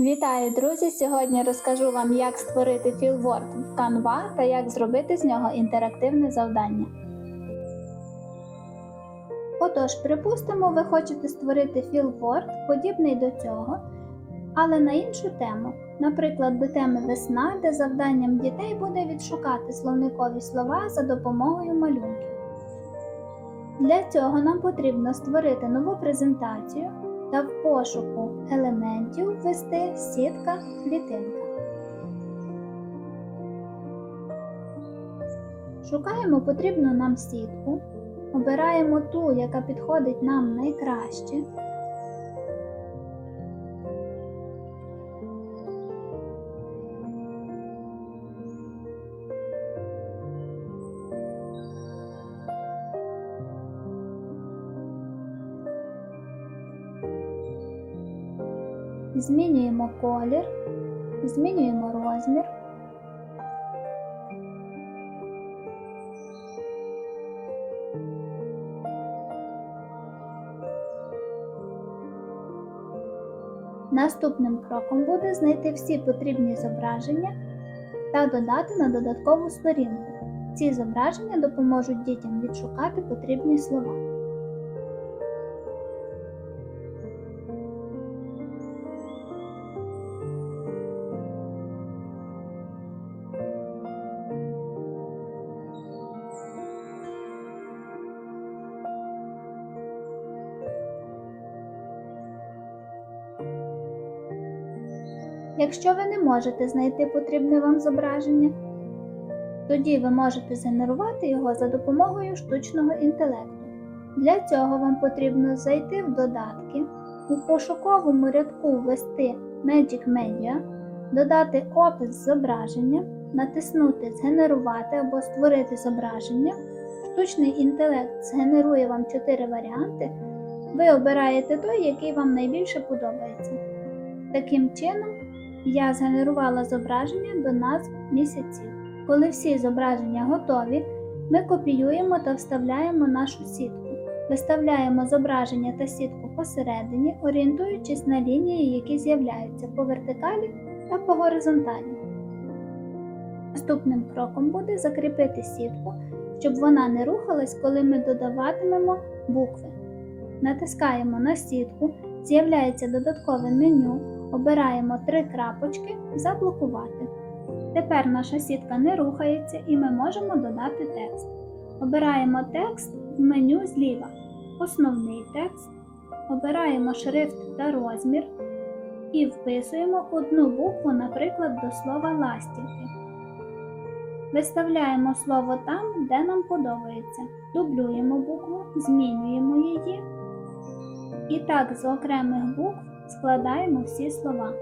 Вітаю, друзі! Сьогодні розкажу вам, як створити філворд в Canva та як зробити з нього інтерактивне завдання. Отож, припустимо, ви хочете створити філворд, подібний до цього, але на іншу тему, наприклад, до теми весна, де завданням дітей буде відшукати словникові слова за допомогою малюнків. Для цього нам потрібно створити нову презентацію та в пошуку елементів ввести сітка клітинка. Шукаємо потрібну нам сітку, обираємо ту, яка підходить нам найкраще. Змінюємо колір, змінюємо розмір. Наступним кроком буде знайти всі потрібні зображення та додати на додаткову сторінку. Ці зображення допоможуть дітям відшукати потрібні слова. Якщо ви не можете знайти потрібне вам зображення, тоді ви можете згенерувати його за допомогою штучного інтелекту. Для цього вам потрібно зайти в додатки, у пошуковому рядку ввести Magic Media, додати опис зображення, натиснути Згенерувати або створити зображення. Штучний інтелект згенерує вам 4 варіанти. Ви обираєте той, який вам найбільше подобається. Таким чином, я згенерувала зображення до назв місяців. Коли всі зображення готові, ми копіюємо та вставляємо нашу сітку. Виставляємо зображення та сітку посередині, орієнтуючись на лінії, які з'являються по вертикалі та по горизонталі. Наступним кроком буде закріпити сітку, щоб вона не рухалась, коли ми додаватимемо букви. Натискаємо на сітку, з'являється додаткове меню. Обираємо три крапочки Заблокувати. Тепер наша сітка не рухається і ми можемо додати текст. Обираємо текст в меню зліва, основний текст, обираємо шрифт та розмір і вписуємо одну букву, наприклад, до слова ластівки. Виставляємо слово там, де нам подобається. Дублюємо букву, змінюємо її. І так з окремих букв складаємо всі слова.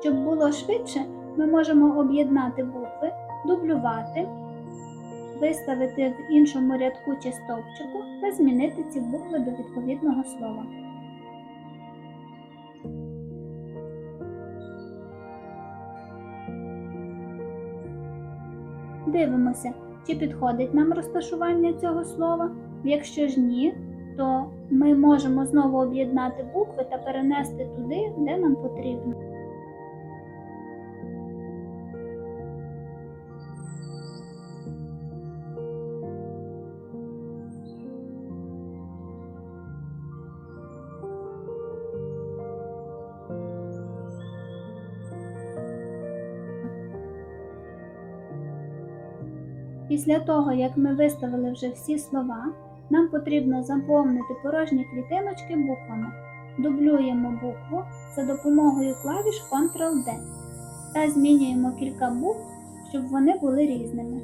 Щоб було швидше, ми можемо об'єднати букви, дублювати, виставити в іншому рядку чи стовпчику та змінити ці букви до відповідного слова. Дивимося, чи підходить нам розташування цього слова. Якщо ж ні, то ми можемо знову об'єднати букви та перенести туди, де нам потрібно. Після того, як ми виставили вже всі слова, нам потрібно заповнити порожні клітиночки буквами. Дублюємо букву за допомогою клавіш Ctrl-D та змінюємо кілька букв, щоб вони були різними.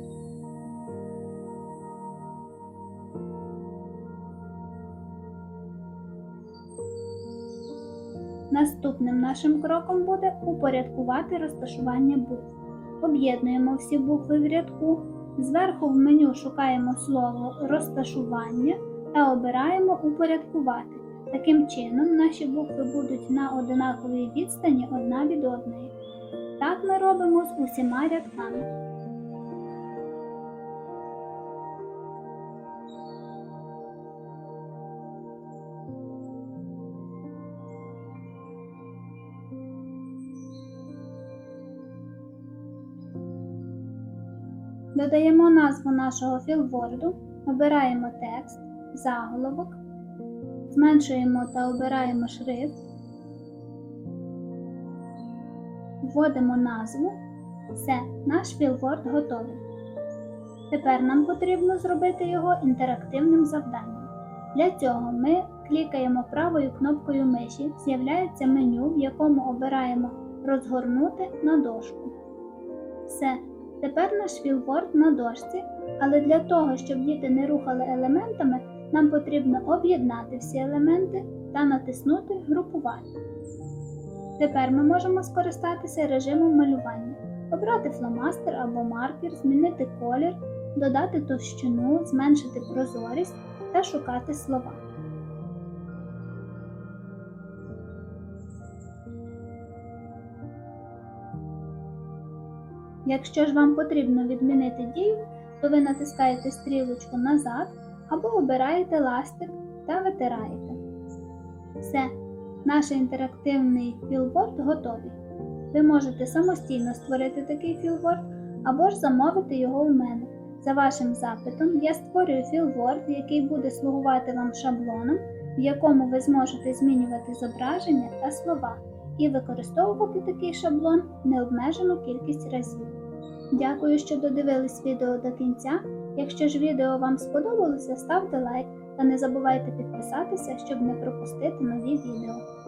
Наступним нашим кроком буде упорядкувати розташування букв. Об'єднуємо всі букви в рядку. Зверху в меню шукаємо слово розташування та обираємо упорядкувати. Таким чином, наші букви будуть на одинаковій відстані одна від одної. Так ми робимо з усіма рядками. Додаємо назву нашого філворду, обираємо текст, заголовок, зменшуємо та обираємо шрифт, вводимо назву. Все, наш філворд готовий. Тепер нам потрібно зробити його інтерактивним завданням. Для цього ми клікаємо правою кнопкою миші, з'являється меню, в якому обираємо розгорнути на дошку. Все, Тепер наш філворд на дошці, але для того, щоб діти не рухали елементами, нам потрібно об'єднати всі елементи та натиснути Групувати. Тепер ми можемо скористатися режимом малювання, обрати фломастер або маркер, змінити колір, додати товщину, зменшити прозорість та шукати слова. Якщо ж вам потрібно відмінити дію, то ви натискаєте стрілочку назад або обираєте ластик та витираєте. Все, наш інтерактивний філборд готовий. Ви можете самостійно створити такий філборд або ж замовити його у мене. За вашим запитом я створюю філборд, який буде слугувати вам шаблоном, в якому ви зможете змінювати зображення та слова і використовувати такий шаблон необмежену кількість разів. Дякую, що додивились відео до кінця. Якщо ж відео вам сподобалося, ставте лайк та не забувайте підписатися, щоб не пропустити нові відео.